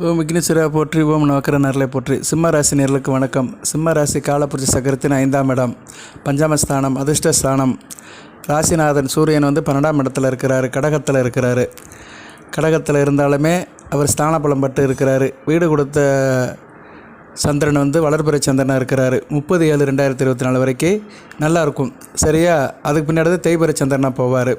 ஓம் விக்னேஸ்வரா போற்றி ஓம் நவக்கர நரலை போற்றி. சிம்ம ராசி நேர்களுக்கு வணக்கம். சிம்ம ராசி காலப்புருஷ சக்கரத்தின் ஐந்தாம் இடம். பஞ்சமஸ்தானம் அதிர்ஷ்டஸ்தானம் ராசிநாதன் சூரியன் வந்து பன்னெண்டாம் இடத்துல இருக்கிறார் கடகத்தில் இருக்கிறாரு. கடகத்தில் இருந்தாலுமே அவர் ஸ்தானபலம் பட்டு இருக்கிறார். வீடு கொடுத்த சந்திரன் வந்து வளர்பிறை சந்திரனாக இருக்கிறார். முப்பது ஏழு ரெண்டாயிரத்தி இருபத்தி நாலு வரைக்கும் நல்லா இருக்கும். சரியா? அதுக்கு பின்னாடி தான் சந்திரனாக போவார்.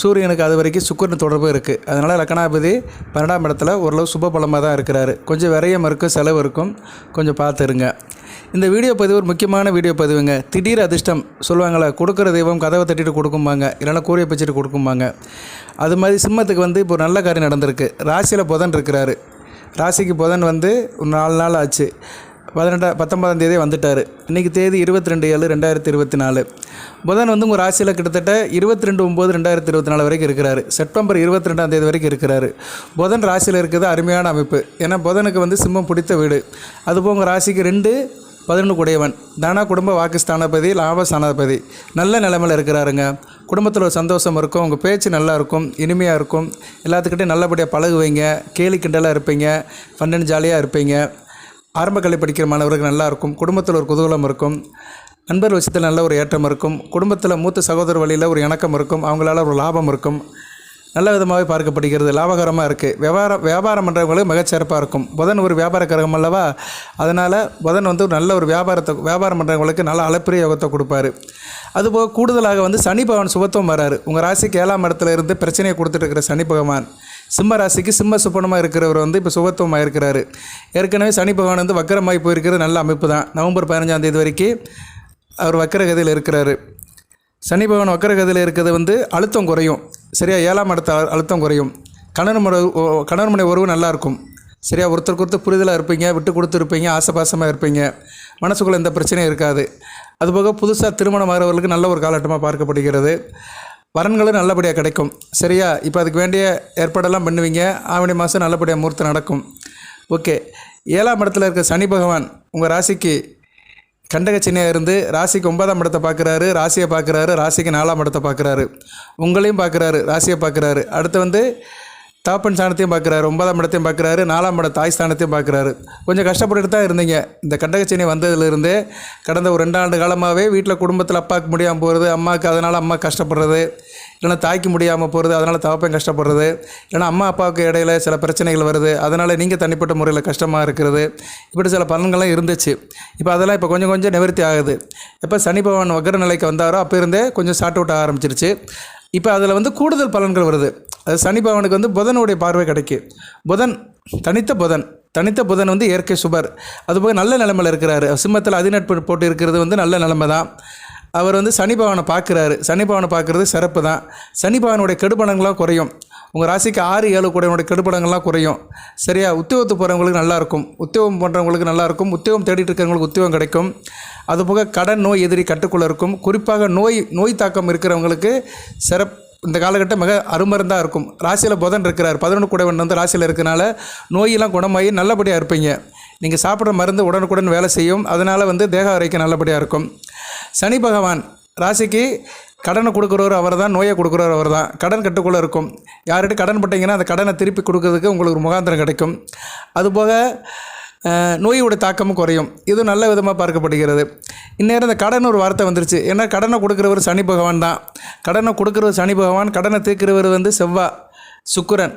சூரியனுக்கு அது வரைக்கும் சுக்கரன் தொடர்பு இருக்குது அதனால் லக்னாபதி பன்னெண்டாம் இடத்துல ஓரளவு சுப பலமாக தான் இருக்கிறாரு. கொஞ்சம் விரயம் இருக்கும் செலவு இருக்கும். கொஞ்சம் பார்த்துருங்க. இந்த வீடியோ பதிவு ஒரு முக்கியமான வீடியோ பதிவுங்க. திடீர் அதிர்ஷ்டம் சொல்லுவாங்களே கொடுக்குற தெய்வம் கதவை தட்டிட்டு கொடுக்கும்பாங்க. இல்லைன்னா கூரிய பிச்சுட்டு கொடுக்கும்பாங்க. அது மாதிரி சிம்மத்துக்கு வந்து இப்போ நல்ல காரியம் நடந்திருக்கு. ராசியில் புதன் இருக்கிறாரு. ராசிக்கு புதன் வந்து ஒரு நாலு நாள் ஆச்சு. பதினெட்டா பத்தொன்பதாம் தேதி வந்துட்டார். இன்றைக்கி தேதி இருபத்தி ரெண்டு ஏழு ரெண்டாயிரத்தி இருபத்தி நாலு. புதன் வந்து உங்கள் ராசியில் கிட்டத்தட்ட இருபத்தி ரெண்டு ஒம்பது ரெண்டாயிரத்தி இருபத்தி நாலு வரைக்கும் இருக்கிறாரு. செப்டம்பர் இருபத்தி ரெண்டாம் தேதி வரைக்கும் இருக்கிறாரு. புதன் ராசியில் இருக்கிறது அருமையான அமைப்பு. ஏன்னா புதனுக்கு வந்து சிம்மம் பிடித்த வீடு. அதுபோல் உங்கள் ராசிக்கு ரெண்டு பதினொன்று குடையவன் தானா குடும்ப வாக்குஸ்தானபதி லாபஸ்தானாபதி. நல்ல நிலைமையில் இருக்கிறாருங்க. குடும்பத்தில் ஒரு சந்தோஷம் இருக்கும். உங்கள் பேச்சு நல்லா இருக்கும். இனிமையாக இருக்கும். எல்லாத்துக்கிட்டையும் நல்லபடியாக பழகுவீங்க. கேலி கிண்டலாக இருப்பீங்க. அண்ட் ஜாலியாக இருப்பீங்க. ஆரம்ப கல்வி படிக்கிற மாணவர்களுக்கு நல்லா இருக்கும் குடும்பத்தில் ஒரு குதூகலம் இருக்கும் நண்பர் விஷயத்தில் நல்ல ஒரு ஏற்றம் இருக்கும் குடும்பத்தில் மூத்த சகோதர வழியில் ஒரு இணக்கம் இருக்கும் அவங்களால ஒரு லாபம் இருக்கும். நல்ல விதமாகவே பார்க்கப்படுகிறது லாபகரமாக இருக்குது வியாபாரம் வியாபாரம் பண்ணுறவங்களுக்கு மிகச்சிறப்பாக இருக்கும். புதன் ஒரு வியாபார கிரகம் அல்லவா? அதனால் புதன் வந்து நல்ல ஒரு வியாபாரத்தை வியாபாரம் பண்ணுறவங்களுக்கு நல்ல அளப்பிரிய யோகத்தை கொடுப்பாரு. அதுபோக கூடுதலாக வந்து சனி பகவான் சுபத்துவம் வராரு. உங்கள் ராசிக்கு ஏழாம் இடத்துல இருந்து பிரச்சனையை கொடுத்துட்டு இருக்கிற சனி பகவான். சிம்ம ராசிக்கு சிம்ம சுப்பனமாக இருக்கிறவர் வந்து இப்போ சுபத்துவமாக இருக்கிறாரு ஏற்கனவே சனி பகவான் வந்து வக்கரமாகி போயிருக்கிறது நல்ல அமைப்பு தான் நவம்பர் பதினஞ்சாம் தேதி வரைக்கும் அவர் வக்கரகதியில் இருக்கிறாரு. சனி பகவான் வக்கரகதியில் இருக்கிறது வந்து அழுத்தம் குறையும். சரியா ஏழாம் இடத்த அழுத்தம் குறையும். கணவன் முறை கணவன் மனை உறவு நல்லாயிருக்கும் சரியா ஒருத்தருக்கு ஒருத்தர் புரிதலாக இருப்பீங்க விட்டு கொடுத்துருப்பீங்க ஆசைபாசமாக இருப்பீங்க. மனசுக்குள்ளே எந்த பிரச்சனையும் இருக்காது. அதுபோக புதுசாக திருமணம் ஆகிறவர்களுக்கு நல்ல ஒரு காலகட்டமாக பார்க்கப்படுகிறது. வரன்களும் நல்லபடியாக கிடைக்கும். சரியா? இப்போ அதுக்கு வேண்டிய ஏற்பாடெல்லாம் பண்ணுவீங்க. ஆவணி மாதம் நல்லபடியாக முகூர்த்தம் நடக்கும். ஓகே. ஏழாம் இடத்துல இருக்க சனி பகவான் உங்கள் ராசிக்கு கண்டகச்சினியாக இருந்து ராசிக்கு ஒன்பதாம் இடத்தை பார்க்குறாரு ராசியை பார்க்குறாரு ராசிக்கு நாலாம் இடத்தை பார்க்குறாரு. உங்களையும் பார்க்குறாரு ராசியை பார்க்குறாரு. அடுத்து வந்து தாப்பன் ஸ்தானத்தையும் பார்க்குறாரு ஒன்பதாம் இடத்தையும் பார்க்குறாரு நாலாம் இட தாய் ஸ்தானத்தையும் பார்க்குறாரு. கொஞ்சம் கஷ்டப்பட்டுட்டு தான் இருந்தீங்க. இந்த கண்டகச்சேனி வந்ததுலேருந்தே கடந்த ஒரு ரெண்டாண்டு காலமாகவே வீட்டில் குடும்பத்தில் அப்பாவுக்கு முடியாமல் போகிறது அம்மாவுக்கு அதனால் அம்மா கஷ்டப்படுறது இல்லைன்னா தாய்க்கு முடியாமல் போகிறது அதனால் தகப்பன் கஷ்டப்படுறது இல்லைன்னா அம்மா அப்பாவுக்கு இடையில சில பிரச்சனைகள் வருது அதனால் நீங்கள் தனிப்பட்ட முறையில் கஷ்டமாக இருக்கிறது. இப்படி சில பலன்கள்லாம் இருந்துச்சு. இப்போ அதெல்லாம் இப்போ கொஞ்சம் கொஞ்சம் நிவர்த்தி ஆகுது. எப்போ சனி பகவான் வக்கர நிலைக்கு வந்தாரோ அப்போ இருந்தே கொஞ்சம் ஷார்ட் அவுட் ஆரம்பிச்சிருச்சு. இப்போ அதில் வந்து கூடுதல் பலன்கள் வருது. அது சனி பகவானுக்கு வந்து புதனுடைய பார்வை கிடைக்கும் புதன் தனித்த புதன். தனித்த புதன் வந்து இயற்கை சுபர். அதுபோக நல்ல நிலமையில் இருக்கிறாரு. சிம்மத்தில் அதிநட்பு போட்டு இருக்கிறது வந்து நல்ல நிலமை தான் அவர் வந்து சனி பகவானை பார்க்குறாரு. சனி பகவானை பார்க்குறது சிறப்பு தான். சனி பகவானுடைய கெடுபலங்கள்லாம் குறையும். உங்கள் ராசிக்கு ஆறு ஏழு கூடையனுடைய கெடுபடங்கள்லாம் குறையும். சரியா? உத்தியோகத்துக்கு போகிறவங்களுக்கு நல்லாயிருக்கும் உத்தியோகம் பண்ணுறவங்களுக்கு நல்லாயிருக்கும் உத்தியோகம் தேடிட்டு இருக்கிறவங்களுக்கு உத்தியோகம் கிடைக்கும். அதுபோக கடன் நோய் எதிரி கட்டுக்குள்ளே இருக்கும். குறிப்பாக நோய் நோய் தாக்கம் இருக்கிறவங்களுக்கு சிறப்பு இந்த காலகட்டம் மிக அருமருந்தாக இருக்கும். ராசியில் புதன் இருக்கிறார். பதினொன்று கூடவன் வந்து ராசியில் இருக்கனால நோயெல்லாம் குணமாகி நல்லபடியாக இருப்பீங்க. நீங்கள் சாப்பிட்ற மருந்து உடனுக்குடன் வேலை செய்யும். அதனால் வந்து தேக வரைக்கும் நல்லபடியாக இருக்கும். சனி பகவான் ராசிக்கு கடனை கொடுக்குறவர் அவர் தான் நோயை கொடுக்குறவர் அவர் தான் கடன் கட்டுக்குள்ளே இருக்கும். யார்கிட்ட கடன் பட்டிங்கன்னா அந்த கடனை திருப்பி கொடுக்கறதுக்கு உங்களுக்கு ஒரு முகாந்திரம் கிடைக்கும். அதுபோக நோயோட தாக்கமும் குறையும். இது நல்ல விதமாக பார்க்கப்படுகிறது. இந்நேரம் இந்த கடன் ஒரு வார்த்தை வந்துருச்சு. ஏன்னா கடனை கொடுக்குறவர் சனி பகவான் தான். கடனை கொடுக்குறவர் சனி பகவான் கடனை தீர்க்கிறவர் வந்து செவ்வாய் சுக்கரன்.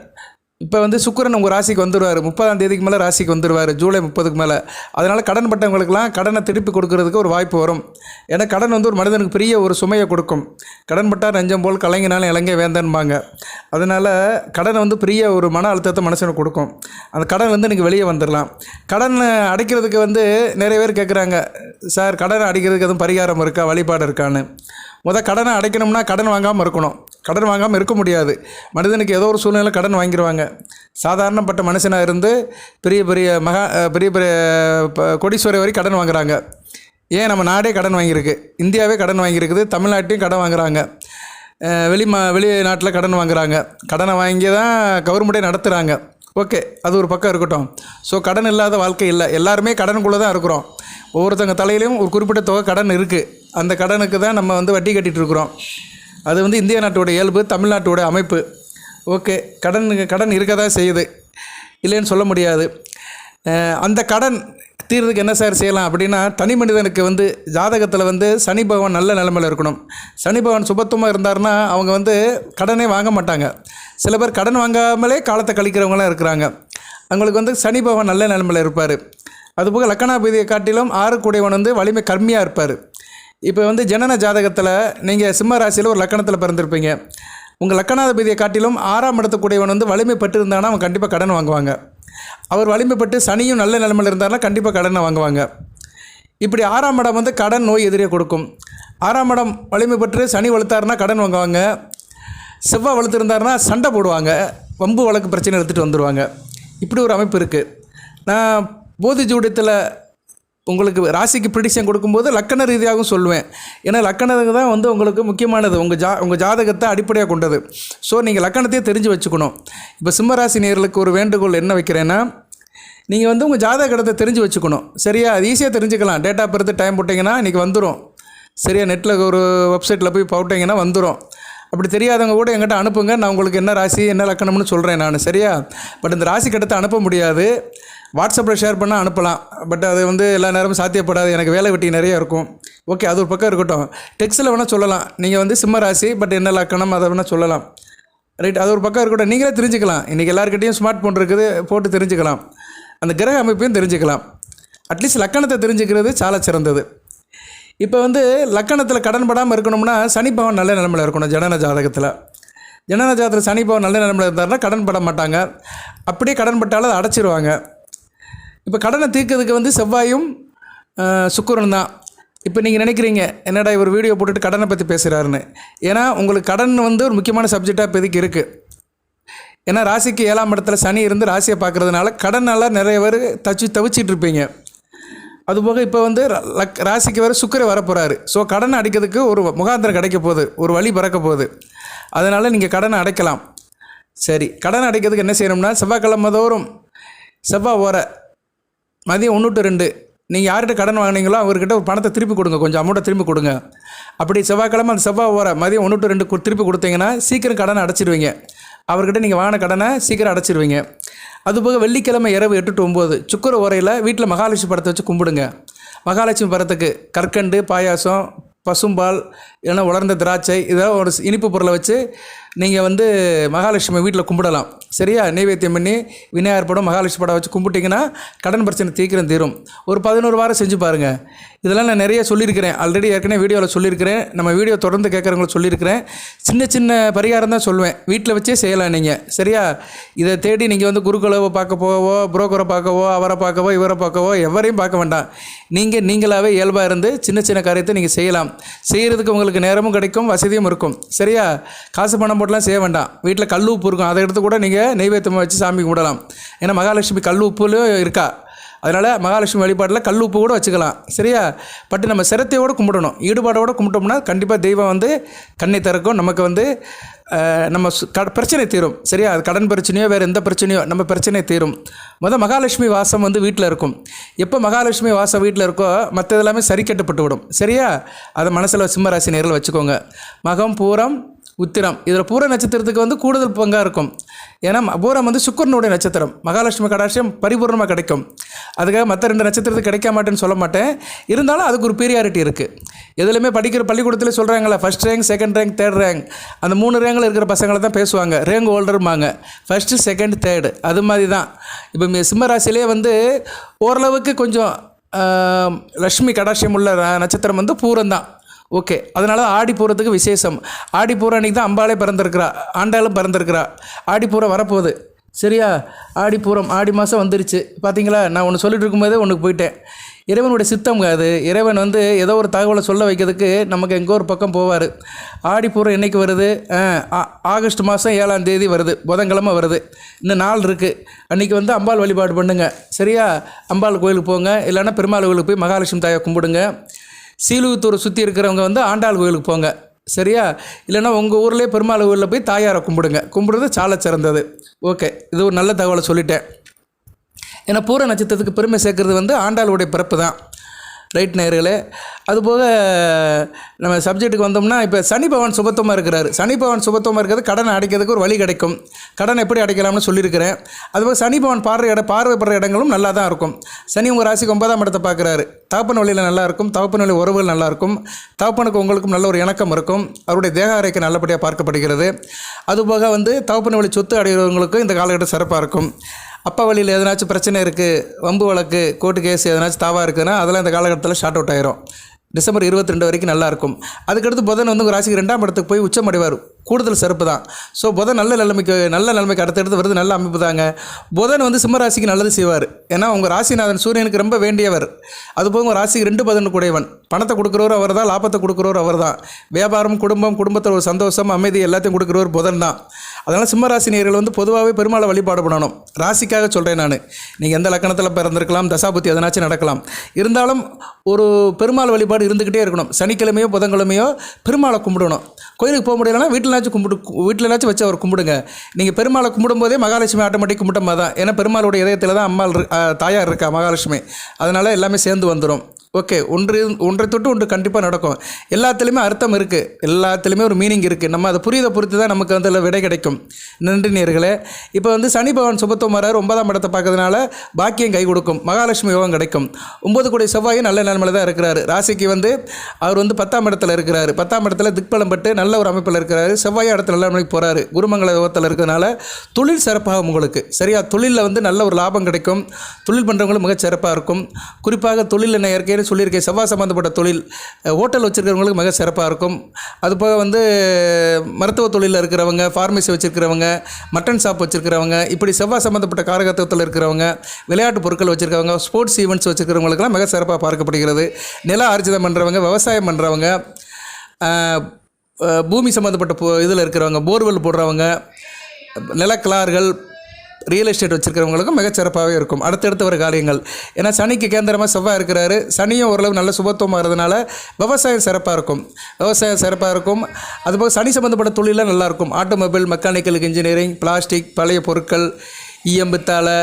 இப்போ வந்து சுக்கிரன் உங்கள் ராசிக்கு வந்துடுவார் முப்பதாம் தேதிக்கு மேலே ராசிக்கு வந்துடுவார் ஜூலை முப்பதுக்கு மேலே. அதனால் கடன் பட்டவங்களுக்கெல்லாம் கடனை திருப்பி கொடுக்கறதுக்கு ஒரு வாய்ப்பு வரும். ஏன்னா கடன் வந்து ஒரு மனிதனுக்கு பெரிய ஒரு சுமையை கொடுக்கும். கடன் பட்டால் நெஞ்சம் போல் கலைஞனாலும் இலங்கை வேந்தன்பாங்க. அதனால் கடனை வந்து பெரிய ஒரு மன அழுத்தத்தை மனுஷனுக்கு கொடுக்கும். அந்த கடன் வந்து நீங்கள் வெளியே வந்துடலாம் கடன் அடைக்கிறதுக்கு வந்து நிறைய பேர் கேட்குறாங்க சார் கடன் அடைக்கிறதுக்கு எதுவும் பரிகாரம் இருக்கா? வழிபாடு இருக்கான்னு. முதல் கடனை அடைக்கணும்னா கடன் வாங்காமல் இருக்கணும். கடன் வாங்காமல் இருக்க முடியாது. மனிதனுக்கு ஏதோ ஒரு சூழ்நிலை கடன் வாங்கிடுவாங்க சாதாரணப்பட்ட மனுஷனாக இருந்து பெரிய பெரிய மகா பெரிய பெரிய ப- வரை கடன் வாங்குகிறாங்க ஏன் நம்ம நாடே கடன் வாங்கியிருக்கு? இந்தியாவே கடன் வாங்கியிருக்குது தமிழ்நாட்டையும் கடன் வாங்குறாங்க. வெளி மா வெளிநாட்டில் கடன் வாங்குகிறாங்க கடனை வாங்கி தான் கவர்மெண்ட்டே நடத்துகிறாங்க ஓகே அது ஒரு பக்கம் இருக்கட்டும். ஸோ கடன் இல்லாத வாழ்க்கை இல்லை. எல்லாருமே கடனுக்குள்ளே தான் இருக்கிறோம். ஒவ்வொருத்தங்க தலையிலையும் ஒரு குறிப்பிட்ட தொகை கடன் இருக்குது அந்த கடனுக்கு தான் நம்ம வந்து வட்டி கட்டிகிட்டு இருக்கிறோம். அது வந்து இந்திய நாட்டோட இயல்பு தமிழ்நாட்டோட அமைப்பு. ஓகே கடன் கடன் இருக்க தான் செய்யுது. இல்லைன்னு சொல்ல முடியாது. அந்த கடன் தீர்றதுக்கு என்ன சார் செய்யலாம் அப்படின்னா தனி மனிதனுக்கு வந்து ஜாதகத்தில் வந்து சனி பகவான் நல்ல நிலமையில் இருக்கணும். சனி பகவான் சுபத்துவமாக இருந்தாருன்னா அவங்க வந்து கடனே வாங்க மாட்டாங்க. சில பேர் கடன் வாங்காமலே காலத்தை கழிக்கிறவங்களாம் இருக்கிறாங்க. அவங்களுக்கு வந்து சனி பகவான் நல்ல நிலமையில் இருப்பார். அதுபோக லக்கணாபதியை காட்டிலும் ஆறு கூடியவன் வந்து வலிமை கம்மியாக இருப்பார். இப்போ வந்து ஜனன ஜாதகத்தில் நீங்கள் சிம்ம ராசியில் ஒரு லக்கணத்தில் பிறந்திருப்பீங்க. உங்கள் லக்கணாதிபதியை காட்டிலும் ஆறாம் இடத்துக்குடையவன் வந்து வலிமை பெற்று இருந்தானா அவன் கண்டிப்பாக கடன் வாங்குவாங்க. அவர் வலிமைப்பட்டு சனியும் நல்ல நிலைமையில் இருந்தாருன்னா கண்டிப்பாக கடனை வாங்குவாங்க. இப்படி ஆறாம் இடம் வந்து கடன் நோய் எதிரே கொடுக்கும். ஆறாம் இடம் வலிமை பெற்று சனி வளர்த்தாருன்னா கடன் வாங்குவாங்க. செவ்வாய் வளர்த்துருந்தாருன்னா சண்டை போடுவாங்க. வம்பு வழக்கு பிரச்சனை எடுத்துகிட்டு வந்துடுவாங்க இப்படி ஒரு அமைப்பு இருக்குது நான் போதி ஜூடியத்தில் உங்களுக்கு ராசிக்கு ப்ரிடிக்ஷன் கொடுக்கும்போது லக்கண ரீதியாகவும் சொல்லுவேன். ஏன்னா லக்கணத்துக்கு தான் வந்து உங்களுக்கு முக்கியமானது. உங்கள் ஜா உங்கள் ஜாதகத்தை அடிப்படையாக கொண்டது. ஸோ நீங்கள் லக்கணத்தையே தெரிஞ்சு வச்சுக்கணும். இப்போ சிம்மராசி நேர்களுக்கு ஒரு வேண்டுகோள் என்ன வைக்கிறேன்னா நீங்கள் வந்து உங்கள் ஜாதகத்தை தெரிஞ்சு வச்சுக்கணும். சரியா? அது ஈஸியாக தெரிஞ்சுக்கலாம். டேட்டா பர்த்து டைம் போட்டிங்கன்னா இன்றைக்கி வந்துடும் சரியா? நெட்டில் ஒரு வெப்சைட்டில் போய் போட்டிங்கன்னா வந்துடும் அப்படி தெரியாதவங்க கூட எங்கிட்ட அனுப்புங்க. நான் உங்களுக்கு என்ன ராசி என்ன லக்கணம்னு சொல்கிறேன் நான். சரியா? பட் இந்த ராசி கட்டத்தை அனுப்ப முடியாது. வாட்ஸ்அப்பில் ஷேர் பண்ணால் அனுப்பலாம். பட் அது வந்து எல்லா நேரமும் சாத்தியப்படாது. எனக்கு வேலை வெட்டி நிறைய இருக்கும். ஓகே அது ஒரு பக்கம் இருக்கட்டும். டெக்ஸ்ட்டில் வேணால் சொல்லலாம். நீங்கள் வந்து சிம்ம ராசி பட் என்ன லக்கணம் அதை வேணால் சொல்லலாம். ரைட் அது ஒரு பக்கம் இருக்கட்டும். நீங்களே தெரிஞ்சுக்கலாம். இன்றைக்கி எல்லாருக்கிட்டையும் ஸ்மார்ட் ஃபோன் இருக்குது. போட்டு தெரிஞ்சுக்கலாம். அந்த கிரக அமைப்பையும் தெரிஞ்சுக்கலாம். அட்லீஸ்ட் லக்கணத்தை தெரிஞ்சுக்கிறது சால சிறந்தது. இப்போ வந்து லக்கணத்தில் கடன் படாமல் இருக்கணும்னா சனிப்பவன் நல்ல நிலமையில் இருக்கணும் ஜனன ஜாதகத்தில். ஜனன ஜாதகத்தில் சனிப்பவன் நல்ல நிலமையில் இருந்தாருன்னா கடன் பட மாட்டாங்க. அப்படியே கடன் பட்டாலும் அதை அடைச்சிருவாங்க. இப்போ கடனை தீர்க்கிறதுக்கு வந்து செவ்வாயும் அஹ், தான். இப்போ நீங்கள் நினைக்கிறீங்க என்னடா இவர் வீடியோ போட்டுட்டு கடனை பற்றி பேசுகிறாருன்னு ஏன்னா உங்களுக்கு கடன் வந்து ஒரு முக்கியமான சப்ஜெக்டாக இப்போதைக்கு இருக்குது ஏன்னா ராசிக்கு ஏழாம் இடத்துல சனி இருந்து ராசியை பார்க்கறதுனால கடனால் நிறைய பேர் தச்சு தவிச்சிட்டு இருப்பீங்க. அதுபோக இப்போ வந்து லக் ராசிக்கு வேறு சுக்கரை வரப்போகிறாரு ஸோ கடனை அடைக்கிறதுக்கு ஒரு முகாந்திரம் கிடைக்க போகுது. ஒரு வழி பறக்க போகுது. அதனால் நீங்கள் கடனை அடைக்கலாம். சரி கடன் அடைக்கிறதுக்கு என்ன செய்யணும்னா செவ்வாய்க்கிழமை தோறும் செவ்வாய் ஓரை மதியம் ஒன்று டு ரெண்டு. நீங்கள் யார்கிட்ட கடன் வாங்குனீங்களோ அவர்கிட்ட ஒரு பணத்தை திருப்பி கொடுங்க. கொஞ்சம் அமௌண்ட்டை திருப்பி கொடுங்க. அப்படி செவ்வாய்க்கிழமை அந்த செவ்வாய் ஓர மதியம் ஒன்று டு ரெண்டு திருப்பி கொடுத்தீங்கன்னா சீக்கிரம் கடனை அடைச்சிடுவீங்க அவர்கிட்ட நீங்கள் வாங்கின கடனை சீக்கிரம் அடைச்சிடுவீங்க அதுபோக வெள்ளிக்கிழமை இரவு எட்டு டு ஒம்பது சுக்கர உரையில் வீட்டில் மகாலட்சுமி படத்தை வச்சு கும்பிடுங்க. மகாலட்சுமி படத்துக்கு கற்கண்டு பாயாசம் பசும்பால் இல்லைன்னா உலர்ந்த திராட்சை இதெல்லாம் ஒரு இனிப்பு பொருளை வச்சு நீங்கள் வந்து மகாலட்சுமி வீட்டில் கும்பிடலாம். சரியா? நைவேத்தியம் பண்ணி விநாயகர் படம் மகாலட்சுமி படம் வச்சு கும்பிட்டிங்கன்னா கடன் பிரச்சனை தீக்கிரம் தீரும். ஒரு பதினோரு வாரம் செஞ்சு பாருங்கள் இதெல்லாம் நான் நிறைய சொல்லியிருக்கிறேன். ஆல்ரெடி ஏற்கனவே வீடியோவில் சொல்லியிருக்கிறேன். நம்ம வீடியோ தொடர்ந்து கேட்குறவங்களுக்கு சொல்லியிருக்கிறேன். சின்ன சின்ன பரிகாரம் தான் சொல்லுவேன். வீட்டில் வச்சே செய்யலாம் நீங்கள் சரியா? இதை தேடி நீங்கள் வந்து குருகுலவை பார்க்க போவோ புரோக்கரை பார்க்கவோ அவரை பார்க்கவோ இவரை பார்க்கவோ எவரையும் பார்க்க வேண்டாம். நீங்கள் நீங்களாகவே இயல்பாக இருந்து சின்ன சின்ன காரியத்தை நீங்கள் செய்யலாம். செய்கிறதுக்கு உங்களுக்கு நேரமும் கிடைக்கும் வசதியும் இருக்கும். சரியா? காசு பணம் போட்டுலாம் செய்ய வேண்டாம். வீட்டில் கல் உப்பு இருக்கும். அதை எடுத்து கூட நீங்கள் நெய்வேத்தியமாக வச்சு சாமி கும்பிடலாம். ஏன்னா மகாலட்சுமி கல் உப்புலையும் இருக்கா. அதனால் மகாலட்சுமி வழிபாட்டில் கல் உப்பு கூட வச்சுக்கலாம். சரியா? பட் நம்ம சிரத்தையோடு கும்பிடணும். ஈடுபாடோடு கும்பிட்டோம்னா கண்டிப்பாக தெய்வம் வந்து கண்ணை திறக்கும். நமக்கு வந்து நம்ம சு- க பிரச்சனை தீரும். சரியா? அது கடன் பிரச்சனையோ வேறு எந்த பிரச்சனையோ நம்ம பிரச்சனை தீரும். முதல் மகாலட்சுமி வாசம் வந்து வீட்டில் இருக்கும். எப்போ மகாலட்சுமி வாசம் வீட்டில் இருக்கோ மற்ற எல்லாமே சரி கட்டப்பட்டு விடும். சரியா? அதை மனசில் சிம்மராசி நேரில் வச்சுக்கோங்க. மகம் பூரம் உத்திரம். இதில் பூர நட்சத்திரத்துக்கு வந்து கூடுதல் பங்காக இருக்கும். ஏன்னா பூரம் வந்து சுக்கரனுடைய நட்சத்திரம். மகாலட்சுமி கடாட்சியம் பரிபூர்ணமாக கிடைக்கும். அதுக்காக மற்ற ரெண்டு நட்சத்திரத்துக்கு கிடைக்க மாட்டேன்னு சொல்ல மாட்டேன். இருந்தாலும் அதுக்கு ஒரு பீரியாரிட்டி இருக்குது எதுலையுமே படிக்கிற பள்ளிக்கூடத்தில் சொல்கிறாங்களா first rank second rank third rank அந்த மூணு ரேங்கில் இருக்கிற பசங்களை தான் பேசுவாங்க. ரேங்க் ஹோல்டருமாங்க ஃபஸ்ட்டு செகண்ட் தேர்டு அது மாதிரி தான். இப்போ மி- சிம்மராசிலே வந்து ஓரளவுக்கு கொஞ்சம் லக்ஷ்மி கடாட்சியம் உள்ள ர- நட்சத்திரம் வந்து பூரம் தான். ஓகே அதனால தான் ஆடி பூரத்துக்கு விசேஷம். ஆடி பூரம் அன்றைக்கி தான் அம்பாளே பிறந்திருக்கிறா. ஆண்டாளும் பிறந்திருக்கிறா. ஆடி பூரம் வரப்போகுது. சரியா? ஆடி பூரம் ஆடி மாதம் வந்துருச்சு. பார்த்தீங்களா நான் ஒன்று சொல்லிட்டு இருக்கும்போதே ஒன்றுக்கு போயிட்டேன். இறைவனுடைய சித்தம்ங்க அது. இறைவன் வந்து ஏதோ ஒரு தகவலை சொல்ல வைக்கிறதுக்கு நமக்கு எங்கோ ஒரு பக்கம் போவார். ஆடி பூரம் வருது? ஆ, ஆகஸ்ட் மாதம் ஏழாம் தேதி வருது. புதன்கிழமை வருது. இன்னும் நாள் இருக்குது அன்றைக்கி வந்து அம்பாள் வழிபாடு பண்ணுங்க. சரியா? அம்பாள் கோயிலுக்கு போங்க. இல்லைன்னா பெருமாள் கோயிலுக்கு போய் மகாலட்சுமி தாயை கும்பிடுங்க. சீலுத்தூர் சுற்றி இருக்கிறவங்க வந்து ஆண்டாள் கோயிலுக்கு போங்க. சரியா? இல்லைன்னா உங்கள் ஊர்லேயே பெருமாள் கோயிலில் போய் தாயாரை கும்பிடுங்க. கும்பிடுறது சால சிறந்தது. ஓகே. இது ஒரு நல்ல தகவலை சொல்லிட்டேன். ஏன்னா பூர நட்சத்திரத்துக்கு பெருமை சேர்க்கறது வந்து ஆண்டாளுடைய பிறப்பு தான் ரைட் நேர்களே. அதுபோக நம்ம சப்ஜெக்ட்டுக்கு வந்தோம்னா இப்போ சனி பகவான் சுபத்துவமாக இருக்கிறார். சனி பகவான் சுபத்துவமாக இருக்கிறது கடனை அடைக்கிறதுக்கு ஒரு வழி கிடைக்கும். கடன் எப்படி அடைக்கலாம்னு சொல்லியிருக்கிறேன். அதுபோக சனி பகவான் பார்வை இட பார்வைப்படுற இடங்களும் நல்லா தான் இருக்கும். சனி உங்கள் ராசிக்கு ஒன்பதாம் இடத்தை பார்க்குறாரு. தகப்பன் வழியில் நல்லா இருக்கும். தகப்பன் வழி உறவுகள் நல்லா இருக்கும். தகப்பனுக்கு உங்களுக்கும் நல்ல ஒரு இணக்கம் இருக்கும். அவருடைய தேக அறைக்கு நல்லபடியாக பார்க்கப்படுகிறது. அதுபோக வந்து தகப்பன் வழி சொத்து அடைகிறவங்களுக்கும் இந்த காலகட்டம் சிறப்பாக இருக்கும். அப்பா வழியில் எதனாச்சும் பிரச்சனை இருக்குது வம்பு வழக்கு கோர்ட்டு கேஸ் எதனாச்சும் தாவாக இருக்குன்னா அதெல்லாம் இந்த காலகட்டத்தில் ஷார்ட் அவுட் ஆயிரும். டிசம்பர் இருபத்தி ரெண்டு வரைக்கும் நல்லாயிருக்கும் அதுக்கடுத்து புதன் வந்து உங்கள் ராசிக்கு ரெண்டாம் இடத்துக்கு போய் உச்சம் அடைவார். கூடுதல் சிறப்பு தான். ஸோ புதன் நல்ல நிலைமைக்கு நல்ல நிலைமைக்கு அடுத்தடுத்து வருது நல்ல அமைப்பு தாங்க. புதன் வந்து சிம்மராசிக்கு நல்லது செய்வார். ஏன்னா உங்கள் ராசிநாதன் சூரியனுக்கு ரொம்ப வேண்டியவர். அதுபோக உங்கள் ராசிக்கு ரெண்டு பதினொன்று கூடையவன் பணத்தை கொடுக்குறவர் அவர் தான் லாபத்தை கொடுக்குறவர் அவர் தான். வியாபாரம் குடும்பம் குடும்பத்தில் ஒரு சந்தோஷம் அமைதி எல்லாத்தையும் கொடுக்குறவர் புதன் தான். அதனால் சிம்மராசி நேர்கள் வந்து பொதுவாகவே பெருமாளை வழிபாடு பண்ணணும். ராசிக்காக சொல்கிறேன் நான். நீங்கள் எந்த லக்கணத்தில் பிறந்திருக்கலாம் தசாபுத்தி எதனாச்சும் நடக்கலாம். இருந்தாலும் ஒரு பெருமாள் வழிபாடு இருந்துக்கிட்டே இருக்கணும். சனிக்கிழமையோ புதன்கிழமையோ பெருமாளை கும்பிடணும். கோயிலுக்கு போக முடியலன்னா வீட்டில் வீட்டிலனாச்சும் கும்பிடு வீட்டிலனாச்சும் வச்சு அவர் கும்பிடுங்க. நீங்கள் பெருமாளை கும்பிடும்போதே மகாலட்சுமி ஆட்டோமேட்டிக் கும்பிட்ட மாதிரி தான் ஏன்னா பெருமாளுடைய இதயத்தில் தான் அம்மாள் தாயார் இருக்கா மகாலட்சுமி. அதனால் எல்லாமே சேர்ந்து வந்துடும் ஓகே ஒன்று ஒன்றை தொட்டு ஒன்று கண்டிப்பாக நடக்கும். எல்லாத்துலேயுமே அர்த்தம் இருக்குது எல்லாத்துலேயுமே ஒரு மீனிங் இருக்குது நம்ம அதை புரியுதை பொறுத்து தான் நமக்கு வந்து அதில் விடை கிடைக்கும். நன்றி நேர்களே. இப்போ வந்து சனி பகவான் சுபத்துவமரார் ஒன்பதாம் இடத்தை பார்க்கறதுனால பாக்கியம் கை கொடுக்கும். மகாலட்சுமி யோகம் கிடைக்கும். ஒம்பது கோடி செவ்வாயும் நல்ல நிலமையில தான் இருக்கிறார். ராசிக்கு வந்து அவர் வந்து பத்தாம் இடத்துல இருக்கிறார். பத்தாம் இடத்துல திக்பலம் பட்டு நல்ல ஒரு அமைப்பில் இருக்கிறாரு. செவ்வாய் இடத்துல நல்ல நிலைமைக்கு போகிறாரு குருமங்கல யோகத்தில் இருக்கிறதுனால தொழில் சிறப்பாகும் உங்களுக்கு. சரியா? தொழிலில் வந்து நல்ல ஒரு லாபம் கிடைக்கும். தொழில் பண்ணுறவங்களும் மிகச் சிறப்பாக இருக்கும். குறிப்பாக தொழில் என்ன ஏற்கனவே சொல்லியிருக்கேன் செவ்வாய் சம்மந்தப்பட்ட தொழில் ஹோட்டல் வச்சுருக்கிறவங்களுக்கு மிக சிறப்பாக இருக்கும். அதுபோக வந்து மருத்துவ தொழிலில் இருக்கிறவங்க ஃபார்மசி வச்சுருக்கிறவங்க மட்டன் ஷாப் வச்சுருக்கிறவங்க இப்படி செவ்வாய் சம்மந்தப்பட்ட காரகத்துவத்தில் இருக்கிறவங்க விளையாட்டு பொருட்கள் வச்சுருக்கவங்க ஸ்போர்ட்ஸ் ஈவெண்ட்ஸ் வச்சுருக்கிறவங்களுக்கெல்லாம் மிக சிறப்பாக பார்க்கப்படுகிறது. நில ஆர்ஜிதம் பண்ணுறவங்க விவசாயம் பண்ணுறவங்க பூமி சம்மந்தப்பட்ட இதில் இருக்கிறவங்க போர்வெல் போடுறவங்க நிலக்கலார்கள் ரியல் எஸ்டேட் வச்சுருக்கிறவங்களுக்கும் மிகச்சிறப்பாகவே இருக்கும். அடுத்தடுத்து வர காரியங்கள். ஏன்னா சனிக்கு கேந்திரமாக செவ்வாய் இருக்கிறாரு. சனியும் ஓரளவு நல்ல சுபத்துவமாக இருந்தனால விவசாயம் சிறப்பாக இருக்கும். விவசாயம் சிறப்பாக இருக்கும். அதுபோக சனி சம்மந்தப்பட்ட தொழிலாம் நல்லாயிருக்கும் ஆட்டோமொபைல் மெக்கானிக்கல் இன்ஜினியரிங் பிளாஸ்டிக் பழைய பொருட்கள் ஈயம்பித்தாலை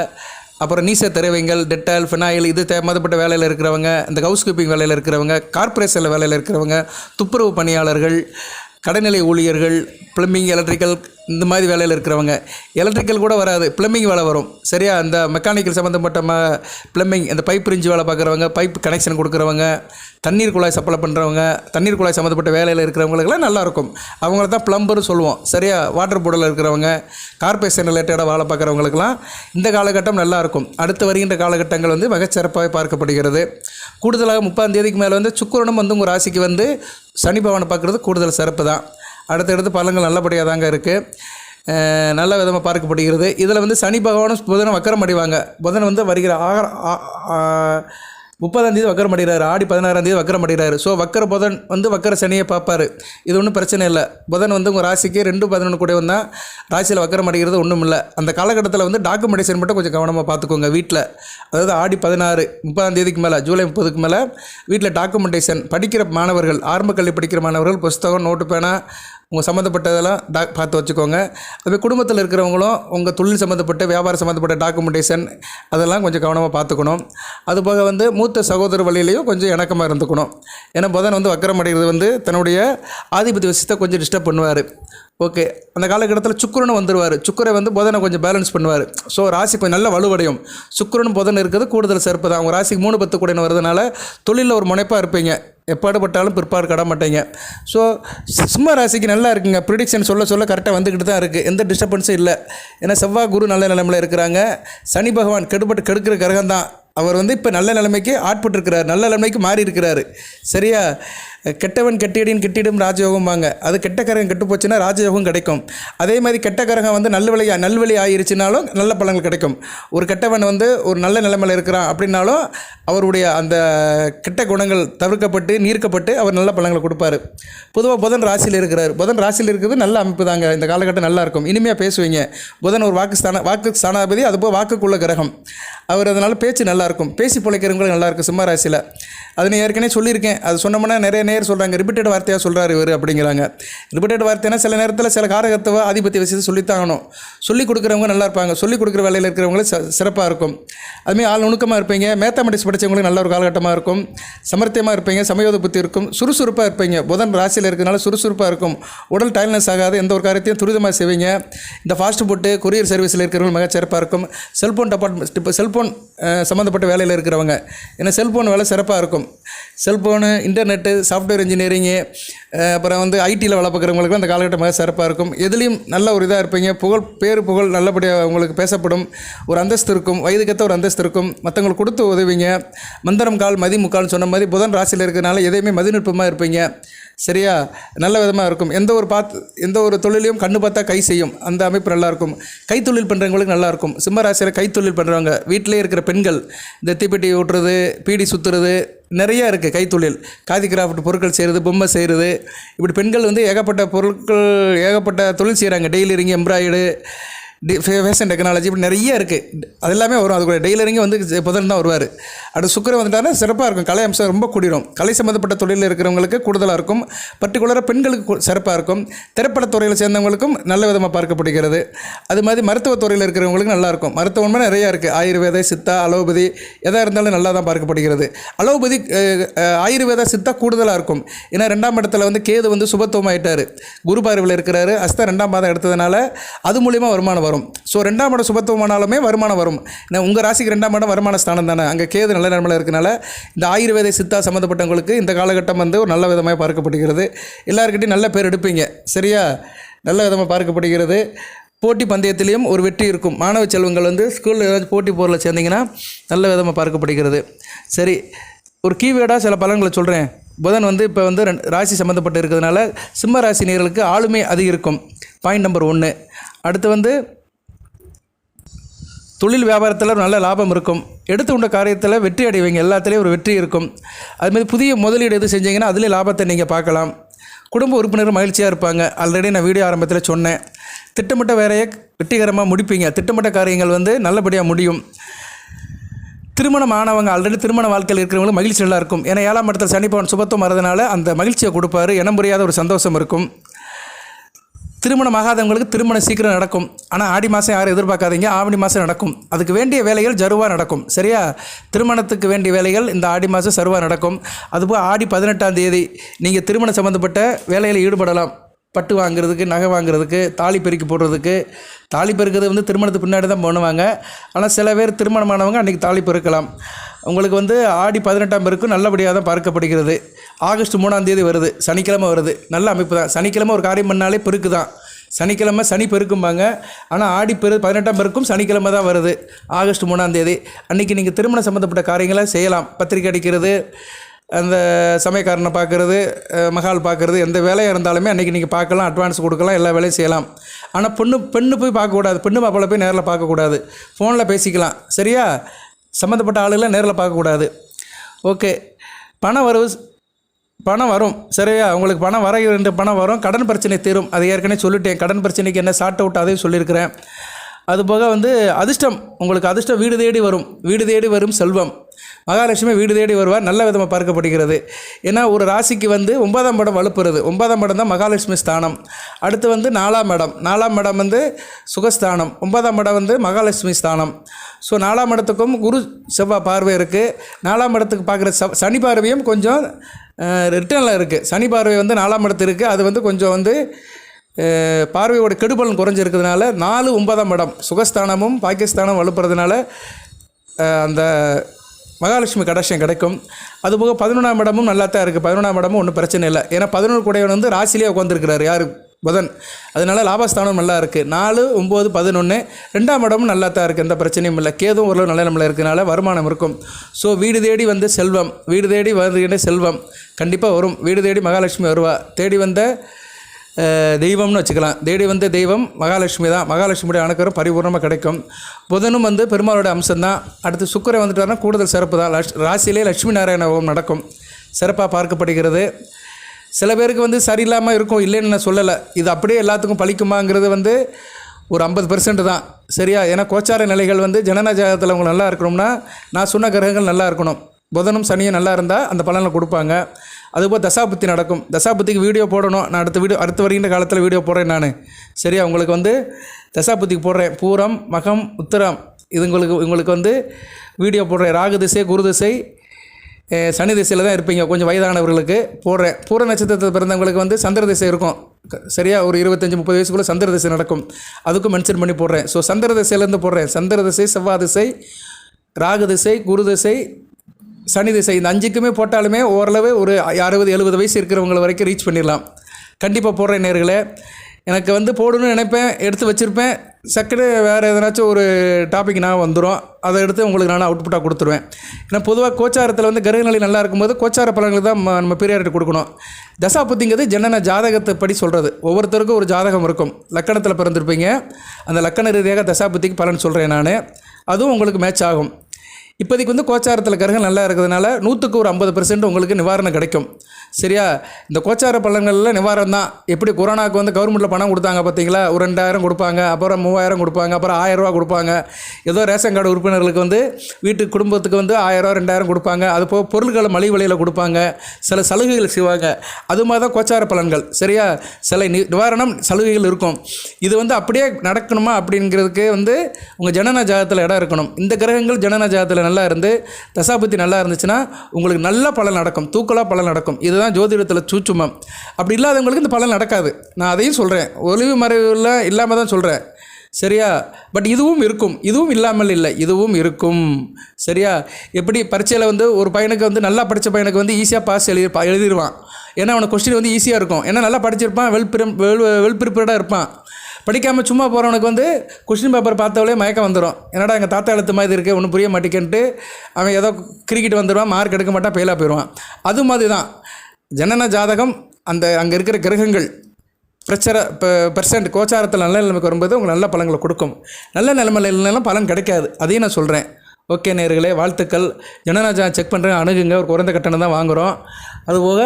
அப்புறம் நீச திரவியங்கள் டெட்டால் ஃபினாயில் இது சம்மந்தப்பட்ட வேலையில் இருக்கிறவங்க இந்த ஹவுஸ் கீப்பிங் வேலையில் இருக்கிறவங்க கார்ப்பரேஷனில் வேலையில் இருக்கிறவங்க துப்புரவு பணியாளர்கள் கடைநிலை ஊழியர்கள் பிளம்பிங் எலக்ட்ரிக்கல் இந்த மாதிரி வேலையில் இருக்கிறவங்க எலக்ட்ரிக்கல் கூட வராது பிளம்பிங் வேலை வரும். சரியா? அந்த மெக்கானிக்கல் சம்மந்தப்பட்ட ம பிளம்பிங் அந்த பைப் பிரிஞ்சு வேலை பார்க்குறவங்க பைப் கனெக்ஷன் கொடுக்குறவங்க தண்ணீர் குழாய் சப்ளை பண்ணுறவங்க தண்ணீர் குழாய் சம்மந்தப்பட்ட வேலையில் இருக்கிறவங்களுக்குலாம் நல்லாயிருக்கும் அவங்கள தான் ப்ளம்பர்னு சொல்லுவோம். சரியா? வாட்டர் போர்டில் இருக்கிறவங்க கார்பரேஷன் ரிலேட்டடாக வேலை பார்க்குறவங்களுக்குலாம் இந்த காலகட்டம் நல்லாயிருக்கும் அடுத்து வருகின்ற காலகட்டங்கள் வந்து மிகச்சிறப்பாக பார்க்கப்படுகிறது. கூடுதலாக முப்பதாம் தேதிக்கு மேலே வந்து சுக்கரனும் வந்து உங்கள் ராசிக்கு வந்து சனி பகவானை பார்க்குறது கூடுதல் சிறப்பு தான். அடுத்தடுத்து பலன்கள் நல்லபடியாக தாங்க இருக்குது நல்ல விதமாக பார்க்கப்படுகிறது. இதில் வந்து சனி பகவானும் புதனும் வக்கரம் அடைவாங்க. புதன் வந்து வருகிற ஆக முப்பதாம் தேதி வக்கரம் அடைகிறாரு ஆடி பதினாறாம் தேதி வக்கரம் அடைகிறாரு. ஸோ வக்கர புதன் வந்து வக்கர சனியை பார்ப்பார். இது ஒன்றும் பிரச்சனை இல்லை. புதன் வந்து உங்கள் ராசிக்கு ரெண்டு பதினொன்று கூட வந்தால் ராசியில் வக்கரம் அடைகிறது ஒன்றும் இல்லை. அந்த காலகட்டத்தில் வந்து டாக்குமெண்டேஷன் மட்டும் கொஞ்சம் கவனமாக பார்த்துக்கோங்க வீட்டில் அதாவது ஆடி பதினாறு முப்பதாம் தேதிக்கு மேலே ஜூலை முப்பதுக்கு மேலே வீட்டில் டாக்குமெண்டேஷன் படிக்கிற மாணவர்கள் ஆரம்ப கல்வி படிக்கிற மாணவர்கள் புஸ்தகம் நோட்டு பேனா உங்கள் சம்மந்தப்பட்டதெல்லாம் டா பார்த்து வச்சுக்கோங்க. அதுமாதிரி குடும்பத்தில் இருக்கிறவங்களும் உங்கள் தொழில் சம்மந்தப்பட்ட வியாபாரம் சம்மந்தப்பட்ட டாக்குமெண்டேஷன் அதெல்லாம் கொஞ்சம் கவனமாக பார்த்துக்கணும். அதுபோக வந்து மூத்த சகோதர வழியிலையும் கொஞ்சம் இணக்கமாக இருந்துக்கணும். ஏன்னா புதன் வந்து வக்கரம் அடைகிறது வந்து தன்னுடைய ஆதிபத்திய விஷயத்தை கொஞ்சம் டிஸ்டர்ப் பண்ணுவார். ஓகே அந்த காலகட்டத்தில் சுக்கிரனும் வந்துடுவார் சுக்கரை வந்து புதனை கொஞ்சம் பேலன்ஸ் பண்ணுவார். ஸோ ராசி கொஞ்சம் நல்ல வலுவடையும். சுக்கிரனும் புதன் இருக்கிறது கூடுதல் சிறப்பு தான். அவங்க ராசிக்கு மூணு பத்து கூட வரதுனால தொழிலில் ஒரு முனைப்பாக இருப்பீங்க. எப்பாடுபட்டாலும் பிற்பாடு கட மாட்டீங்க. ஸோ சிம்ம ராசிக்கு நல்லா இருக்குங்க. ப்ரிடிக்ஷன் சொல்ல சொல்ல கரெக்டாக வந்துக்கிட்டு தான் இருக்குது எந்த டிஸ்டர்பன்ஸும் இல்லை. ஏன்னா செவ்வாய் குரு நல்ல நிலைமையில் இருக்கிறாங்க. சனி பகவான் கெடுபட்டு கெடுக்கிற கிரகம் தான். அவர் வந்து இப்போ நல்ல நிலைமைக்கு ஆட்பட்டிருக்கிறார். நல்ல நிலைமைக்கு மாறி இருக்கிறாரு சரியா? கெட்டவன் கெட்டியடின் கெட்டிடும் ராஜயோகம்பாங்க அது கெட்டக்கரகம் கெட்டுப்போச்சுன்னா கெட்டு போச்சுன்னா ராஜயோகம் கிடைக்கும். அதே மாதிரி கெட்டக்கரகம் வந்து நல்வழி நல்வழி ஆயிருச்சுனாலும் நல்ல பலன்கள் கிடைக்கும். ஒரு கெட்டவன் வந்து ஒரு நல்ல நிலைமையில் இருக்கிறான் அப்படின்னாலும் அவருடைய அந்த கெட்ட குணங்கள் தவிர்க்கப்பட்டு நீர்க்கப்பட்டு அவர் நல்ல பலன்களை கொடுப்பாரு. பொதுவாக புதன் ராசியில் இருக்கிறார். புதன் ராசியில் இருக்கிறது நல்ல அமைப்பு தாங்க இந்த காலகட்டம் நல்லா இருக்கும். இனிமையாக பேசுவீங்க. புதன் ஒரு வாக்கு ஸ்தான வாக்கு ஸ்தானாபதி அதுபோல் வாக்குக்குள்ள கிரகம். அவர் அதனால் பேச்சு நல்லாயிருக்கும் பேசி பிழைக்கிறவங்களும் நல்லாயிருக்கும் சிம்ம ராசியில். அது நான் ஏற்கனவே சொல்லியிருக்கேன். அது சொன்னோம்னா நிறைய நேரம் நேர் சொல்கிறாங்க ரிப்பீட்டட் வார்த்தையாக சொல்கிறார் இவர் அப்படிங்கிறாங்க. ரிப்பீட்டட் வார்த்தைனா சில நேரத்தில் சில காரகத்துவ ஆதிபத்திய விஷயத்தை சொல்லித்தாகணும். சொல்லிக் கொடுக்குறவங்க நல்லா இருப்பாங்க. சொல்லிக் கொடுக்குற வேலையில் இருக்கிறவங்களே சிறப்பாக இருக்கும். அதுமாதிரி ஆள் நுணுக்கமாக இருப்பீங்க. மேத்தமெட்டிக்ஸ் படித்தவங்களுக்கு நல்ல ஒரு காலகட்டமாக இருக்கும். சமர்த்தியமாக இருப்பீங்க. சமயோத புத்தி இருக்கும். சுறுசுறுப்பாக இருப்பீங்க. புதன் ராசியில் இருக்கிறனால சுறுசுறுப்பாக இருக்கும். உடல் டயல்னஸ் ஆகாது. எந்த ஒரு காரியத்தையும் துரிதமாக செய்வீங்க. இந்த ஃபாஸ்ட் ஃபுட்டு கொரியர் சர்வீஸில் இருக்கிறவங்க மிக சிறப்பாக இருக்கும். செல்ஃபோன் டிபார்ட்மெண்ட் இப்போ செல்ஃபோன் சம்மந்தப்பட்ட வேலையில் இருக்கிறவங்க. ஏன்னா செல்ஃபோன் வேலை சிறப்பாக இருக்கும். செல்ஃபோனு இன்டர்நெட்டு சாஃப்ட்வேர் இன்ஜினியரிங்கு அப்புறம் வந்து ஐடியில் வேலை பார்க்குறவங்களுக்கு அந்த காலகட்டம் மிக சிறப்பாக இருக்கும். எதுலேயும் நல்ல ஒரு இதாக இருப்பீங்க. புகழ் பேர் புகழ் நல்லபடியாக உங்களுக்கு பேசப்படும். ஒரு அந்தஸ்து இருக்கும். வயதுக்கேற்ற ஒரு அந்தஸ்து இருக்கும். மற்றவங்களுக்கு கொடுத்து உதவிங்க மந்திரம் கால் மதி முக்கால்னு சொன்ன மாதிரி புதன் ராசியில் இருக்கிறனால எதையுமே மதிநுட்பமாக இருப்பீங்க. சரியா? நல்ல விதமாக இருக்கும். எந்த ஒரு பார்த்து எந்த ஒரு தொழிலையும் கண்ணு பார்த்தா கை செய்யும். அந்த அமைப்பு நல்லாயிருக்கும் கைத்தொழில் பண்ணுறவங்களுக்கு நல்லாயிருக்கும் சிம்மராசியில் கைத்தொழில் பண்ணுறவங்க வீட்டிலே இருக்கிற பெண்கள் இந்த தீப்பெட்டி ஓட்டுறது பீடி சுற்றுறது நிறையா இருக்குது கைத்தொழில். காதி கிராஃப்ட் பொருட்கள் செய்கிறது பொம்மை செய்கிறது இப்படி பெண்கள் வந்து ஏகப்பட்ட பொருட்கள் ஏகப்பட்ட தொழில் செய்கிறாங்க டெய்லரிங் எம்ப்ராய்டு ஃபேஷன் டெக்னாலஜி இப்படி நிறைய இருக்குது அது எல்லாமே வரும். அது கூட டெய்லரிங்கே வந்து புதன் தான் வருவார். அடுத்து சுக்கரன் வந்துட்டாருன்னா சிறப்பாக இருக்கும். கலை அம்சம் ரொம்ப கூடிரும். கலை சம்மந்தப்பட்ட தொழிலில் இருக்கிறவங்களுக்கு கூடுதலாக இருக்கும். பர்டிகுலராக பெண்களுக்கு சிறப்பாக இருக்கும். திரைப்படத்துறையில் சேர்ந்தவங்களுக்கும் நல்ல விதமாக பார்க்கப்படுகிறது. அது மாதிரி மருத்துவத்துறையில் இருக்கிறவங்களுக்கு நல்லா இருக்கும். மருத்துவமே நிறையா இருக்குது ஆயுர்வேத சித்தா அலோபதி எதாக இருந்தாலும் நல்லா தான் பார்க்கப்படுகிறது. அலோபதி ஆயுர்வேத சித்தா கூடுதலாக இருக்கும். ஏன்னா ரெண்டாம் இடத்துல வந்து கேது வந்து சுபத்துவம் ஆயிட்டாரு குரு பார்வையில் இருக்கிறாரு. அஸ்தா ரெண்டாம் மாதம் எடுத்ததுனால அது மூலியமாக வருமானம் வரும். ஸோ ரெண்டாம் இடம் சுபத்துவமானாலுமே வருமானம் வரும். ஏன்னா உங்கள் ராசிக்கு ரெண்டாம் இடம் வருமான ஸ்தானம் தானே. அங்கே கேது நல்ல நிலமையில் இருக்கனால இந்த ஆயுர்வேத சித்தா சம்மந்தப்பட்டவங்களுக்கு இந்த காலகட்டம் வந்து ஒரு நல்ல விதமாக பார்க்கப்படுகிறது. எல்லாருக்கிட்டையும் நல்ல பேர் எடுப்பீங்க. சரியா? நல்ல விதமாக பார்க்கப்படுகிறது. போட்டி பந்தயத்திலையும் ஒரு வெற்றி இருக்கும். மாணவ செல்வங்கள் வந்து ஸ்கூலில் ஏதாச்சும் போட்டி போரில் சேர்ந்தீங்கன்னா நல்ல விதமாக பார்க்கப்படுகிறது. சரி ஒரு கீவேர்டாக சில பலன்களை சொல்கிறேன் புதன் வந்து இப்போ வந்து ரெண்டு ராசி சம்மந்தப்பட்டு இருக்கிறதுனால சிம்ம ராசி நேர்களுக்கு ஆளுமை அதிகரிக்கும். பாயிண்ட் நம்பர் ஒன்று அடுத்து வந்து தொழில் வியாபாரத்தில் நல்ல லாபம் இருக்கும். எடுத்து கொண்ட காரியத்தில் வெற்றி அடைவீங்க. எல்லாத்துலேயும் ஒரு வெற்றி இருக்கும். அதுமாதிரி புதிய முதலீடு எது செஞ்சீங்கன்னா அதிலே லாபத்தை நீங்கள் பார்க்கலாம். குடும்ப உறுப்பினர் மகிழ்ச்சியாக இருப்பாங்க. ஆல்ரெடி நான் வீடியோ ஆரம்பத்தில் சொன்னேன். திட்டமிட்ட வேலையை வெற்றிகரமாக முடிப்பீங்க. திட்டமிட்ட காரியங்கள் வந்து நல்லபடியாக முடியும். திருமணம் ஆனவங்க ஆல்ரெடி திருமண வாழ்க்கையில் இருக்கிறவங்களுக்கு மகிழ்ச்சி நல்லா இருக்கும். ஏன்னா ஏழாம் இடத்துல சனி பவன் சுபத்துவம் வரதுனால அந்த மகிழ்ச்சியை கொடுப்பாரு. இனம் புரியாத ஒரு சந்தோஷம் இருக்கும். திருமணமாகாதவங்களுக்கு திருமணம் சீக்கிரம் நடக்கும். ஆனால் ஆடி மாதம் யாரும் எதிர்பார்க்காதீங்க. ஆவணி மாதம் நடக்கும். அதுக்கு வேண்டிய வேலைகள் ஜருவாக நடக்கும். சரியா? திருமணத்துக்கு வேண்டிய வேலைகள் இந்த ஆடி மாதம் சருவாக நடக்கும். அதுபோல் ஆடி பதினெட்டாம் தேதி நீங்கள் திருமணம் சம்மந்தப்பட்ட வேலையில் ஈடுபடலாம். பட்டு வாங்குறதுக்கு நகை வாங்குறதுக்கு தாலி பெருக்கி போடுறதுக்கு தாலி பெருக்கிறது வந்து திருமணத்துக்கு பின்னாடி தான் பண்ணுவாங்க. ஆனால் சில பேர் திருமணமானவங்க அன்றைக்கி தாலி பெருக்கலாம். உங்களுக்கு வந்து ஆடி பதினெட்டாம் பேருக்கு நல்லபடியாக தான் பார்க்கப்படுகிறது. ஆகஸ்ட் மூணாம் தேதி வருது. சனிக்கிழமை வருது. நல்ல அமைப்பு தான். சனிக்கிழமை ஒரு காரியம் பண்ணாலே பெருக்கு தான். சனிக்கிழமை சனி பெருக்கும்பாங்க. ஆனால் ஆடி பெரு பதினெட்டாம் பெருக்கும் சனிக்கிழமை தான் வருது. ஆகஸ்ட் மூணாம் தேதி. அன்றைக்கி நீங்கள் திருமணம் சம்மந்தப்பட்ட காரியங்களை செய்யலாம். பத்திரிக்கை அடிக்கிறது அந்த சமயக்காரனை பார்க்குறது மகால் பார்க்குறது எந்த வேலையாக இருந்தாலுமே அன்றைக்கி நீங்கள் பார்க்கலாம் அட்வான்ஸ் கொடுக்கலாம் எல்லா வேலையும் செய்யலாம். ஆனால் பொண்ணு பெண்ணு போய் பார்க்கக்கூடாது பெண்ணு மாப்பிள்ளை போய் நேரில் பார்க்கக்கூடாது ஃபோனில் பேசிக்கலாம். சரியா? சம்மந்தப்பட்ட ஆளுகளை நேரில் பார்க்கக்கூடாது ஓகே. பணம் வரவு பணம் வரும். சரியா? உங்களுக்கு பணம் வர ரெண்டு பணம் வரும். கடன் பிரச்சனை தீரும். அது ஏற்கனவே சொல்லிட்டேன். கடன் பிரச்சனைக்கு என்ன சார்ட் அவுட் அதையும் சொல்லியிருக்கிறேன். அதுபோக வந்து அதிர்ஷ்டம். உங்களுக்கு அதிர்ஷ்டம் வீடு தேடி வரும். வீடு தேடி வரும் செல்வம். மகாலட்சுமி வீடு தேடி வருவார். நல்ல விதமாக பார்க்கப்படுகிறது. ஏன்னா ஒரு ராசிக்கு வந்து ஒன்பதாம் படம் வலுப்புறது. ஒன்பதாம் படம் தான் மகாலட்சுமி ஸ்தானம். அடுத்து வந்து நாலாம் இடம். நாலாம் இடம் வந்து சுகஸ்தானம். ஒன்பதாம் இடம் வந்து மகாலட்சுமி ஸ்தானம். ஸோ நாலாம் இடத்துக்கும் குரு செவ்வாய் பார்வை இருக்குது நாலாம் இடத்துக்கு பார்க்குற ச சனி பார்வையும் கொஞ்சம் ரிட்டர்னில் இருக்குது சனி பார்வை வந்து நாலாம் இடத்து இருக்குது அது வந்து கொஞ்சம் வந்து பார்வையோட கெடுபலன் குறைஞ்சிருக்கிறதுனால நாலு ஒன்பதாம் இடம் சுகஸ்தானமும் பாகிஸ்தானம் வலுப்புறதுனால அந்த மகாலட்சுமி கடாட்சியம் கிடைக்கும். அதுபோக பதினொன்றாம் இடமும் நல்லா தான் இருக்குது பதினொன்றாம் இடமும் ஒன்றும் பிரச்சனை இல்லை. ஏன்னா பதினொன்று கூடையவன் வந்து ராசிலேயே உட்காந்துருக்கிறார் யார்? புதன். அதனால லாபஸ்தானம் நல்லா இருக்குது நாலு ஒம்பது பதினொன்று ரெண்டாம் இடமும் நல்லா தான் இருக்குது எந்த பிரச்சனையும் இல்லை. கேதும் ஓரளவு நல்ல நம்மள இருக்கிறனால வருமானம் இருக்கும். ஸோ வீடு தேடி வந்து செல்வம். வீடு தேடி வருகின்ற செல்வம் கண்டிப்பாக வரும். வீடு தேடி மகாலட்சுமி வருவா. தேடி வந்த தெய்வம்னு வச்சுக்கலாம். தேடி வந்த தெய்வம் மகாலட்சுமி தான். மகாலட்சுமியுடைய அணுக்கரும் பரிபூர்ணமாக கிடைக்கும். புதனும் வந்து பெருமாளோட அம்சம்தான். அடுத்து சுக்கரை வந்துட்டாருன்னா கூடுதல் சிறப்பு தான். லட்ச ராசியிலே லட்சுமி நாராயண நடக்கும். சிறப்பாக பார்க்கப்படுகிறது. சில பேருக்கு வந்து சரியில்லாமல் இருக்கும். இல்லைன்னு நான் சொல்லலை. இது அப்படியே எல்லாத்துக்கும் பழிக்குமாங்கிறது வந்து ஒரு ஐம்பது பெர்சன்ட் தான். சரியா? ஏன்னா கோச்சார நிலைகள் வந்து ஜனநாயகத்தில் அவங்க நல்லா இருக்கணும்னா நான் சொன்ன கிரகங்கள் நல்லா இருக்கணும். புதனும் சனியும் நல்லா இருந்தால் அந்த பலனை கொடுப்பாங்க. அதுபோல் தசாபுத்தி நடக்கும். தசாபுத்திக்கு வீடியோ போடணும். நான் அடுத்த வீடியோ அடுத்த வருகின்ற காலத்தில் வீடியோ போடுறேன் நான். சரியா? உங்களுக்கு வந்து தசாபுத்திக்கு போடுறேன். பூரம் மகம் உத்திரம். இது உங்களுக்கு உங்களுக்கு வந்து வீடியோ போடுறேன். ராகு திசை குரு திசை சனி திசையில் தான் இருப்பீங்க. கொஞ்சம் வயதானவர்களுக்கு போடுறேன். பூர நட்சத்திரத்தில் பிறந்தவங்களுக்கு வந்து சந்திர திசை இருக்கும். சரியாக சரியா? ஒரு இருபத்தஞ்சி முப்பது வயசுக்குள்ளே சந்திர திசை நடக்கும். அதுக்கும் மென்ஷன் பண்ணி போடுறேன். ஸோ சந்திர திசையிலேருந்து போடுறேன். சந்திர திசை செவ்வாய் திசை ராகு திசை குரு திசை சனி திசை இந்த அஞ்சுக்குமே போட்டாலுமே ஓரளவு ஒரு அறுபது எழுபது வயசு இருக்கிறவங்க வரைக்கும் ரீச் பண்ணிடலாம். கண்டிப்பாக போடுற நேர்களே. எனக்கு வந்து போடணும்னு நினைப்பேன் எடுத்து வச்சுருப்பேன். சக்கடு வேறு எதனாச்சும் ஒரு டாபிக் நான் வந்துடும் அதை எடுத்து உங்களுக்கு நான் அவுட்புட்டாக கொடுத்துருவேன். ஏன்னா பொதுவாக கோச்சாரத்தில் வந்து கிரகநிலை நல்லா இருக்கும்போது கோச்சார பலன்கள் தான் நம்ம பீரியாரிட்டி கொடுக்கணும். தசா புத்திங்கிறது ஜனன ஜாதகத்தை படி சொல்கிறது ஒவ்வொருத்தருக்கும் ஒரு ஜாதகம் இருக்கும். லக்கணத்தில் பிறந்திருப்பீங்க. அந்த லக்கண ரீதியாக தசா புத்திக்கு பலன் சொல்கிறேன் நான். அதுவும் உங்களுக்கு மேட்ச் ஆகும். இப்போதைக்கு வந்து கோச்சாரத்தில் கிரகம் நல்லா இருக்கிறதுனால நூற்றுக்கு ஒரு ஐம்பது பெர்சன்ட் உங்களுக்கு நிவாரணம் கிடைக்கும். சரியா? இந்த கோச்சார பலன்களில் நிவாரணம் தான். எப்படி கொரோனாவுக்கு வந்து கவர்மெண்ட்டில் பணம் கொடுத்தாங்க பார்த்தீங்களா? ஒரு ரெண்டாயிரம் கொடுப்பாங்க அப்புறம் மூவாயிரம் கொடுப்பாங்க அப்புறம் ஆயரூவா கொடுப்பாங்க. ஏதோ ரேஷன் கார்டு உறுப்பினர்களுக்கு வந்து வீட்டு குடும்பத்துக்கு வந்து ஆயிரம் ரெண்டாயிரம் கொடுப்பாங்க. அது போக பொருட்களை மலிவு விலையில் கொடுப்பாங்க. சில சலுகைகள் செய்வாங்க. அது மாதிரி தான் கோச்சார பலன்கள். சரியா? சில நி நிவாரணம் சலுகைகள் இருக்கும். இது வந்து அப்படியே நடக்கணுமா அப்படிங்கிறதுக்கு வந்து உங்கள் ஜனன ஜாதகத்தில் இடம் இருக்கணும். இந்த கிரகங்கள் ஜனன ஜாதகத்தில் நல்லா இருந்து தசாபுத்தி நல்லா இருந்துச்சுன்னா உங்களுக்கு நல்ல பலன் நடக்கும். தூக்கலாக பலன் நடக்கும். இது இதுதான் ஜோதிடத்தில் சூச்சுமம் அப்படி இல்லாதவங்களுக்கு இந்த பலன் நடக்காது. நான் அதையும் சொல்கிறேன் ஒளிவு மறைவில் இல்லாமல் தான் சொல்கிறேன் சரியா? பட் இதுவும் இருக்கும். இதுவும் இல்லாமல் இல்லை. இதுவும் இருக்கும். சரியா? எப்படி பரீட்சையில் வந்து ஒரு பையனுக்கு வந்து நல்லா படித்த பையனுக்கு வந்து ஈஸியாக பாஸ் எழுதி எழுதிடுவான் ஏன்னா அவனுக்கு கொஸ்டின் வந்து ஈஸியாக இருக்கும். ஏன்னா நல்லா படிச்சிருப்பான் வெல் ப்ரிம் வெல் வெல் ப்ரிப்பேர்டாக இருப்பான். படிக்காமல் சும்மா போகிறவனுக்கு வந்து கொஸ்டின் பேப்பர் பார்த்தவளே மயக்கம் வந்துடும் என்னடா எங்கள் தாத்தா எழுத்து மாதிரி இருக்குது ஒன்றும் புரிய மாட்டேங்கன்ட்டு அவன் ஏதோ கிரிக்கெட் வந்துடுவான் மார்க் எடுக்க மாட்டான் ஃபெயிலாக போயிடுவான். அது மாதிரி தான் ஜனன ஜாதகம் அந்த அங்கே இருக்கிற கிரகங்கள் பிரச்சர பெர்சன்ட் கோச்சாரத்தில் நல்ல நிலைமைக்கு வரும்போது உங்களுக்கு நல்ல பலன்களை கொடுக்கும். நல்ல நிலைமையில் இல்லைனாலும் பலன் கிடைக்காது. அதையும் நான் சொல்கிறேன் ஓகே நேர்களே வாழ்த்துக்கள். ஜனநாஜா செக் பண்ணுறேன் அணுகுங்க. ஒரு குறைந்த கட்டணம் தான் வாங்குகிறோம் அதுபோக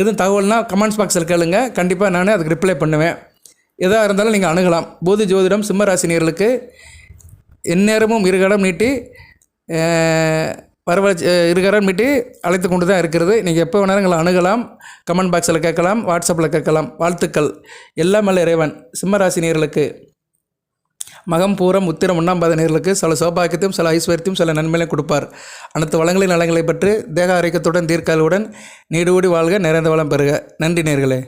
எதுவும் தகவல்னா கமெண்ட்ஸ் பாக்ஸில் கேளுங்க. கண்டிப்பாக நானே அதுக்கு ரிப்ளை பண்ணுவேன். எதாக இருந்தாலும் நீங்கள் அணுகலாம். போதி ஜோதிடம் சிம்மராசினியர்களுக்கு எந்நேரமும் இருகடம் நீட்டி வரவழைச்சி இருகரம் நீட்டி அழைத்து கொண்டு தான் இருக்கிறது. நீங்கள் எப்போ வேணாலும் எங்களை அணுகலாம். கமெண்ட் பாக்ஸில் கேட்கலாம். வாட்ஸ்அப்பில் கேட்கலாம். வாழ்த்துக்கள். எல்லாம் அல்ல இறைவன். சிம்மராசினியர்களுக்கு மகம் பூரம் உத்திரம் ஒன்றாம் பாத நேர்களுக்கு சில சோபாக்கியத்தையும் சில ஐஸ்வர்யத்தையும் சில நன்மைகளையும் கொடுப்பார். அனைத்து வளங்களின் நலங்களை பெற்று தேக ஆரோக்கியத்துடன் தீர்க்காலுடன் நீடூடி வாழ்க நிறைந்த வளம் பெறுக. நன்றி நேர்களே.